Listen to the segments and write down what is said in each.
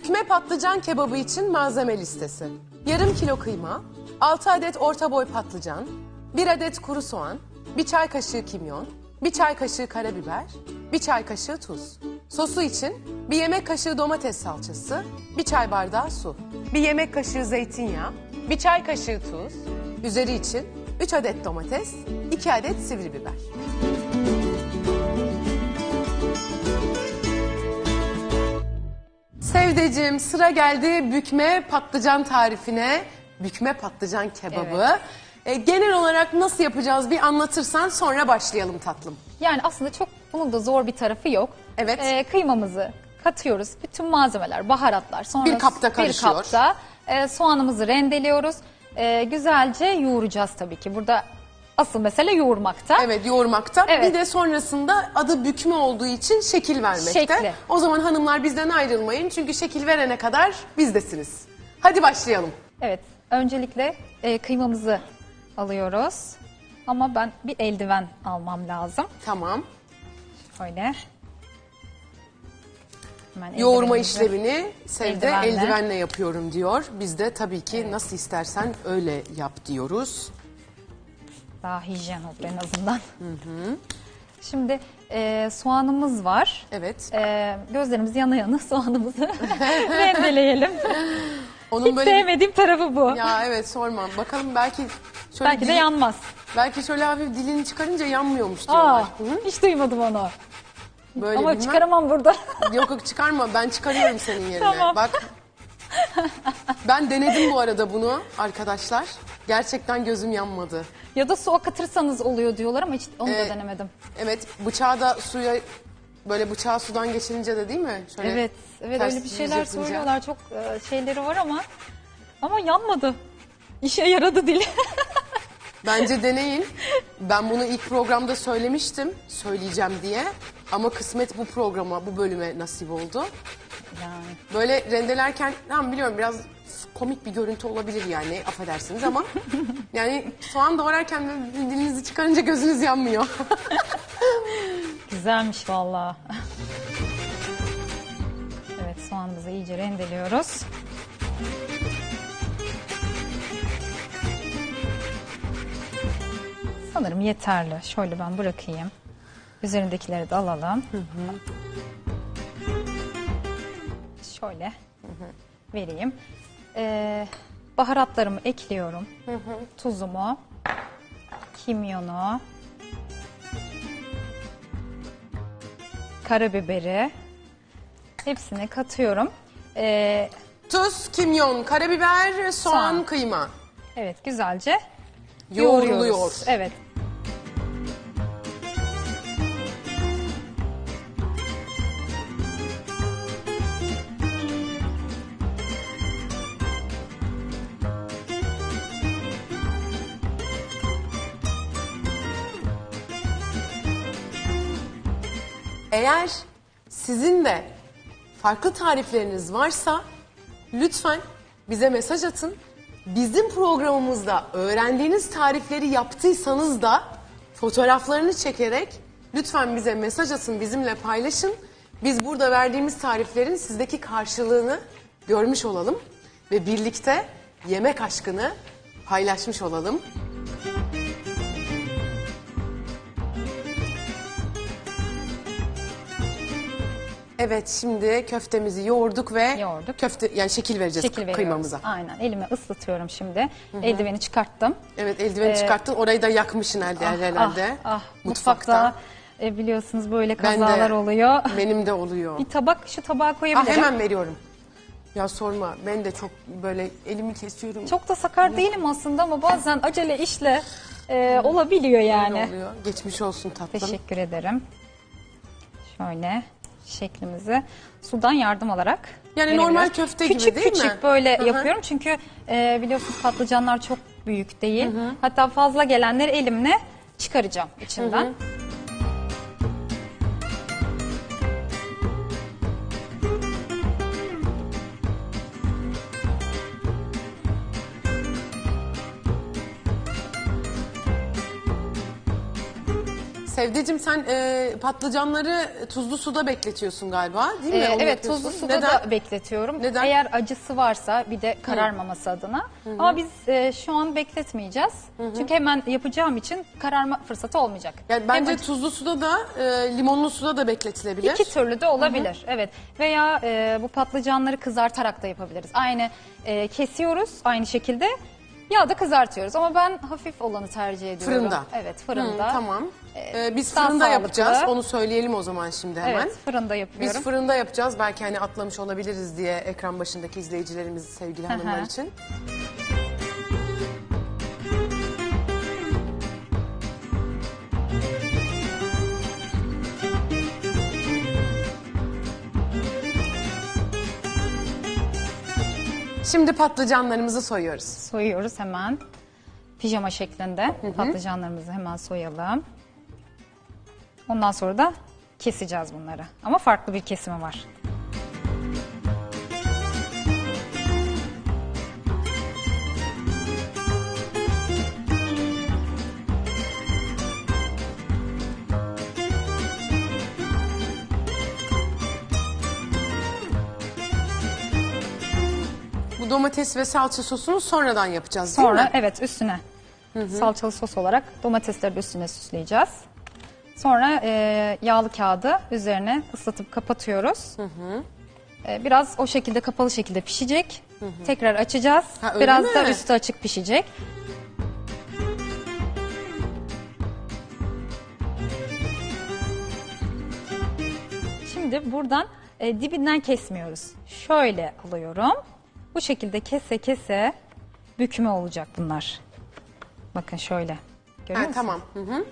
Bükme patlıcan kebabı için malzeme listesi. Yarım kilo kıyma, 6 adet orta boy patlıcan, 1 adet kuru soğan, 1 çay kaşığı kimyon, 1 çay kaşığı karabiber, 1 çay kaşığı tuz. Sosu için 1 yemek kaşığı domates salçası, 1 çay bardağı su, 1 yemek kaşığı zeytinyağı, 1 çay kaşığı tuz, üzeri için 3 adet domates, 2 adet sivri biber. Sevdeciğim sıra geldi bükme patlıcan tarifine. Bükme patlıcan kebabı. E, genel olarak nasıl yapacağız bir anlatırsan sonra başlayalım tatlım. Yani aslında çok bunun da zor bir tarafı yok. Evet. Ee, kıymamızı katıyoruz. Bütün malzemeler, baharatlar. Sonra Bir kapta karışıyor. Bir kapta e, soğanımızı rendeliyoruz. E, güzelce yoğuracağız tabii ki. Burada asıl mesele yoğurmakta. Evet yoğurmakta. Evet. Bir de sonrasında adı bükme olduğu için şekil vermekte. Şekli. O zaman hanımlar bizden ayrılmayın çünkü şekil verene kadar bizdesiniz. Hadi başlayalım. Evet. Öncelikle e, kıymamızı alıyoruz. Ama ben bir eldiven almam lazım. Tamam. Şöyle. Hemen Yoğurma işlemini Sevde Eldivenle. eldivenle yapıyorum diyor. Biz de tabii ki nasıl istersen öyle yap diyoruz. Daha hijyen olur en azından. Şimdi e, soğanımız var. Evet. E, gözlerimiz yana yana soğanımızı rendeleyelim. Onun Hiç böyle bir- sevmediğim tarafı bu. Ya evet sormam. Bakalım belki şöyle Belki de dili- yanmaz. belki şöyle hafif dilini çıkarınca yanmıyormuş diyorlar. Aa, hiç duymadım onu. Böyle Ama bilmem. çıkaramam burada. Yok yok çıkarma ben çıkarıyorum senin yerine. Tamam. Bak. Ben denedim bu arada bunu arkadaşlar. Gerçekten gözüm yanmadı. ya da su akıtırsanız oluyor diyorlar ama hiç onu Ee, da denemedim. Evet bıçağı da suya böyle bıçağı sudan geçirince de değil mi? Şöyle Evet, evet ters öyle bir şeyler yapınca. söylüyorlar. Çok e, şeyleri var ama ama yanmadı. İşe yaradı dil. Bence deneyin. Ben bunu ilk programda söylemiştim. Söyleyeceğim diye. Ama kısmet bu programa, bu bölüme nasip oldu. Yani. Böyle rendelerken tamam biliyorum biraz komik bir görüntü olabilir yani affedersiniz ama yani soğan doğrarken dilinizi çıkarınca gözünüz yanmıyor. Güzelmiş valla. evet soğanımızı iyice rendeliyoruz. Sanırım yeterli. Şöyle ben bırakayım. Üzerindekileri de alalım. Şöyle vereyim. Ee, baharatlarımı ekliyorum. Tuzumu, kimyonu, karabiberi hepsini katıyorum. Ee, Tuz, kimyon, karabiber, soğan, Soğan. kıyma. evet güzelce Yoğruluyor. yoğuruyoruz. Evet. Eğer sizin de farklı tarifleriniz varsa lütfen bize mesaj atın. Bizim programımızda öğrendiğiniz tarifleri yaptıysanız da fotoğraflarını çekerek lütfen bize mesaj atın, bizimle paylaşın. Biz burada verdiğimiz tariflerin sizdeki karşılığını görmüş olalım ve birlikte yemek aşkını paylaşmış olalım. Evet şimdi köftemizi yoğurduk ve Yoğurduk. köfte yani şekil vereceğiz Şekil veriyoruz. kıymamıza. Aynen. Elime ıslatıyorum şimdi. Eldiveni çıkarttım. Evet eldiveni Ee, çıkarttın orayı da yakmışsın herhalde herhalde. Ah, ah, mutfakta e, biliyorsunuz böyle Ben de- kazalar oluyor. Benim de oluyor. Bir tabak şu tabağa Ah koyabilirim. hemen veriyorum. Ya sorma ben de çok böyle elimi kesiyorum. Çok da sakar değilim aslında ama bazen acele işle e, olabiliyor Öyle yani. oluyor. Geçmiş olsun tatlım. Teşekkür ederim. Şöyle şeklimizi sudan yardım alarak Yani verebiliyoruz. normal köfte gibi küçük değil mi? Küçük böyle Hı hı. yapıyorum çünkü e, biliyorsunuz patlıcanlar çok büyük değil. Hatta fazla gelenleri elimle çıkaracağım içinden. Sevdeciğim sen e, patlıcanları tuzlu suda bekletiyorsun galiba değil mi? Ee, Onu evet yapıyorsun. tuzlu suda Neden? da bekletiyorum. Neden? Eğer acısı varsa bir de kararmaması adına. Ama biz e, şu an bekletmeyeceğiz. Çünkü hemen yapacağım için kararma fırsatı olmayacak. Yani bence Hem acı- tuzlu suda da e, limonlu suda da bekletilebilir. İki türlü de olabilir. Evet. Veya e, bu patlıcanları kızartarak da yapabiliriz. Aynı e, kesiyoruz aynı şekilde. Yağda kızartıyoruz ama ben hafif olanı tercih ediyorum. Fırında. Evet, Hı, fırında. tamam. Ee, biz daha fırında sağlıklı. yapacağız. Onu söyleyelim o zaman şimdi hemen. Evet, fırında Biz yapıyorum. fırında yapacağız. Belki hani atlamış olabiliriz diye ekran başındaki izleyicilerimiz sevgili Hı hı. hanımlar için. Şimdi patlıcanlarımızı soyuyoruz. Soyuyoruz hemen. Pijama şeklinde patlıcanlarımızı hemen soyalım. Ondan sonra da keseceğiz bunları. Ama farklı bir kesimi var. Domates ve salça sosunu sonradan yapacağız değil Sonra mi? evet üstüne salçalı sos olarak domatesleri de üstüne süsleyeceğiz. Sonra e, yağlı kağıdı üzerine ıslatıp kapatıyoruz. E, biraz o şekilde kapalı şekilde pişecek. Tekrar açacağız. Ha, öyle biraz mi? da üstü açık pişecek. Şimdi buradan e, dibinden kesmiyoruz. Şöyle alıyorum. Bu şekilde kese kese bükme olacak bunlar. Bakın şöyle. Görüyor Ha, musun? tamam. Hı hı.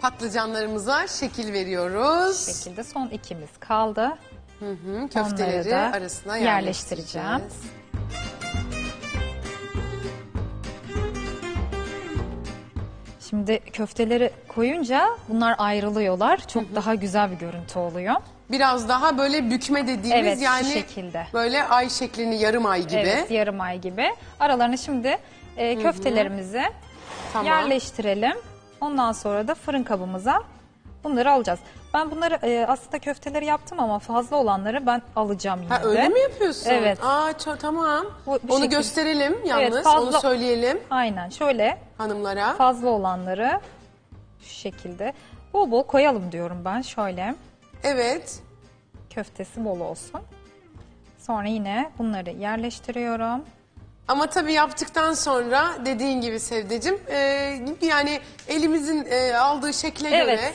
Patlıcanlarımıza şekil veriyoruz. Bu şekilde son ikimiz kaldı. Hı, Onları köfteleri da arasına yerleştireceğim. yerleştireceğiz. Şimdi köfteleri koyunca bunlar ayrılıyorlar. Çok daha güzel bir görüntü oluyor. Biraz daha böyle bükme dediğimiz Evet, şu yani şekilde. böyle ay şeklini yarım ay gibi. Evet, yarım ay gibi. Aralarına şimdi e, köftelerimizi Tamam. yerleştirelim. Ondan sonra da fırın kabımıza bunları alacağız. Ben bunları e, aslında köfteleri yaptım ama fazla olanları ben alacağım yine Ha de. öyle mi yapıyorsun? Evet. Aa tamam. Bu- bu Onu şekil- gösterelim yalnız. Evet, fazla- Onu söyleyelim Aynen şöyle hanımlara. fazla olanları şu şekilde bol bol koyalım diyorum ben şöyle. Evet. Köftesi bol olsun. Sonra yine bunları yerleştiriyorum. Ama tabii yaptıktan sonra dediğin gibi Sevdecim e, yani elimizin e, aldığı şekle Evet. göre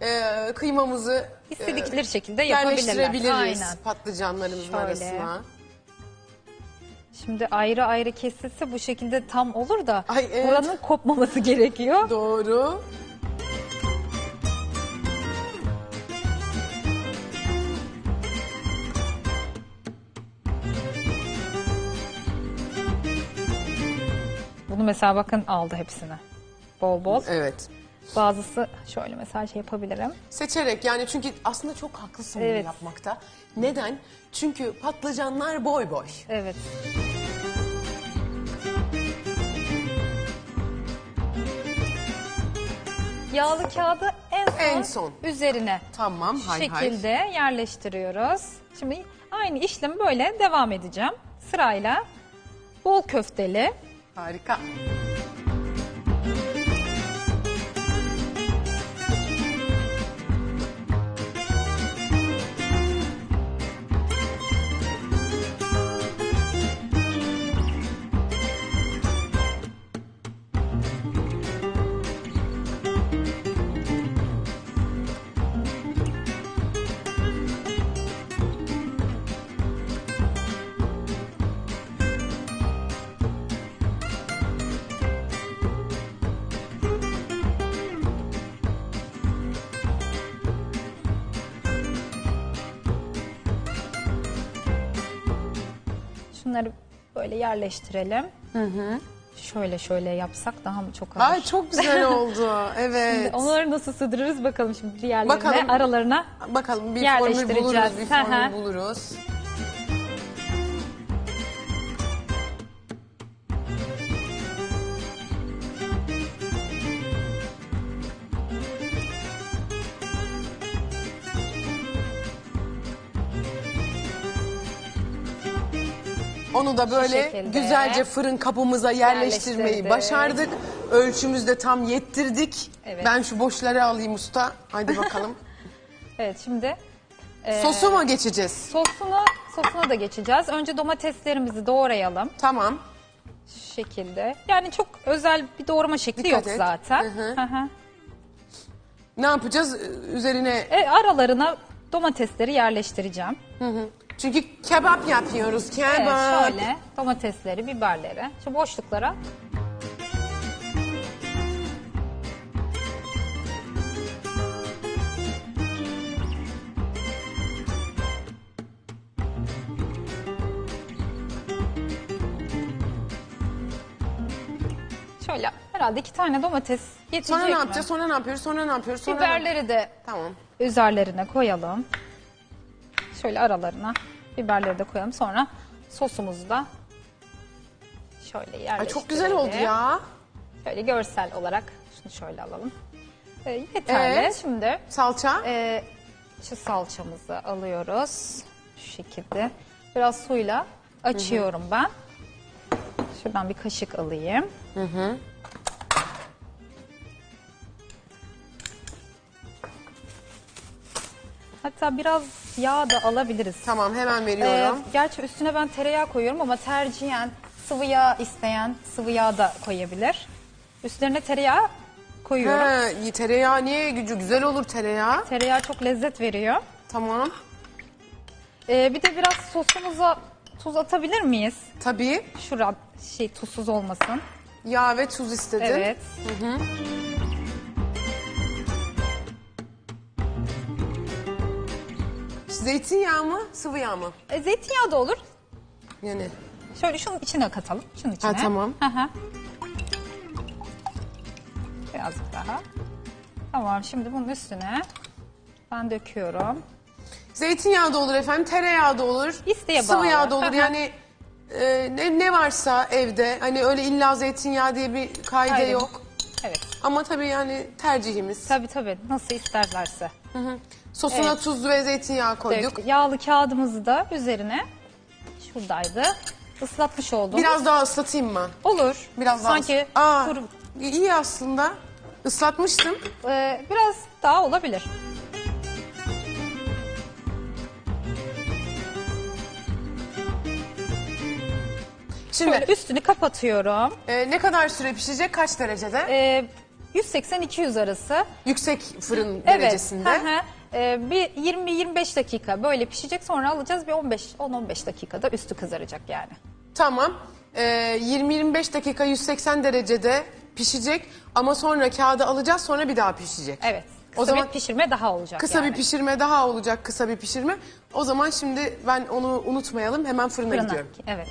e, kıymamızı İstedikleri şekilde e, yapabilirler. yerleştirebiliriz Aynen. patlıcanlarımızın Şöyle. arasına. Şimdi ayrı ayrı kesilse bu şekilde tam olur da Ay, evet. buranın kopmaması gerekiyor. Doğru. Bunu mesela bakın aldı hepsini. Bol bol. Evet. Bazısı şöyle mesela şey yapabilirim. Seçerek yani çünkü aslında çok haklısın Evet. bunu yapmakta. Neden? Çünkü patlıcanlar boy boy. Evet. Yağlı kağıdı en son, En son. üzerine Tamam şu hay hay. şekilde yerleştiriyoruz. Şimdi aynı işlemi böyle devam edeceğim. Sırayla bol köfteli, Harika. Şunları böyle yerleştirelim. Şöyle şöyle yapsak daha mı çok olur? Ay çok güzel oldu. Evet. Şimdi onları nasıl sığdırırız bakalım şimdi diğerlerine Bakalım. aralarına. Bakalım bir formül buluruz, Yerleştireceğiz. bir Hı hı. formül buluruz. Onu da böyle şekilde. güzelce fırın kapımıza yerleştirmeyi Yerleştirdik. başardık. Ölçümüzde tam yettirdik. Evet. Ben şu boşları alayım usta. Haydi bakalım. Evet şimdi e, Sosu mu geçeceğiz? sosuna, sosuna da geçeceğiz. Önce domateslerimizi doğrayalım. Tamam. Şu şekilde. Yani çok özel bir doğrama şekli Dikkat yok et. zaten. Hı hı. Hı hı. Ne yapacağız? Üzerine E, aralarına domatesleri yerleştireceğim. Çünkü kebap yapıyoruz. Kebap. Evet, şöyle domatesleri, biberleri şu boşluklara Şöyle herhalde iki tane domates yetecek Sonra ne mi? yapacağız? Sonra ne yapıyoruz? Sonra ne yapıyoruz? Sonra ne- Biberleri de Tamam. üzerlerine koyalım. Şöyle aralarına biberleri de koyalım. Sonra sosumuzu da şöyle yerleştirelim. Ay çok güzel oldu ya. Şöyle görsel olarak şunu şöyle alalım. Ee, yeterli. Evet. Şimdi Salça. e, şu salçamızı alıyoruz. Şu şekilde. Biraz suyla açıyorum ben. Şuradan bir kaşık alayım. Hatta biraz yağ da alabiliriz. Tamam hemen Ee, veriyorum. gerçi üstüne ben tereyağı koyuyorum ama tercihen sıvı yağ isteyen sıvı yağ da koyabilir. Üstlerine tereyağı koyuyorum. İyi, tereyağı niye gücü güzel olur tereyağı. Tereyağı çok lezzet veriyor. Tamam. Ee, bir de biraz sosumuza tuz atabilir miyiz? Tabii. Şura şey tuzsuz olmasın. Yağ ve tuz istedim. Evet. Zeytinyağı mı, sıvı yağ mı? E, zeytinyağı da olur. Yani. Şöyle şunun içine katalım. Şunun içine. tamam. Hı hı. Birazcık daha. Tamam şimdi bunun üstüne ben döküyorum. Zeytinyağı da olur efendim, tereyağı da olur. İsteğe Sıvı bağlı. yağ da olur. Hı hı. yani e, ne, ne varsa evde. Hani öyle illa zeytinyağı diye bir kaide Hayır. yok. Evet. Ama tabii yani tercihimiz. Tabii tabii. Nasıl isterlerse. Sosuna Evet. tuz ve zeytinyağı koyduk. Dök. Yağlı kağıdımızı da üzerine şuradaydı. Islatmış oldum. Biraz daha ıslatayım mı? Olur. Biraz daha Sanki ıs- Aa, kuru, iyi aslında. Islatmıştım. e, biraz daha olabilir. Şimdi Şöyle üstünü kapatıyorum. e, ne kadar süre pişecek? Kaç derecede? E, 180-200 arası. Yüksek fırın Evet. derecesinde. hı hı. E, bir 20-25 dakika böyle pişecek. Sonra alacağız bir 15 10-15 dakikada üstü kızaracak yani. Tamam. Ee, 20-25 dakika 180 derecede pişecek ama sonra kağıda alacağız sonra bir daha pişecek. Evet. Kısa O zaman bir pişirme daha olacak kısa yani. bir pişirme daha olacak kısa bir pişirme. O zaman şimdi ben onu unutmayalım hemen fırına Fırına. gidiyorum. Evet.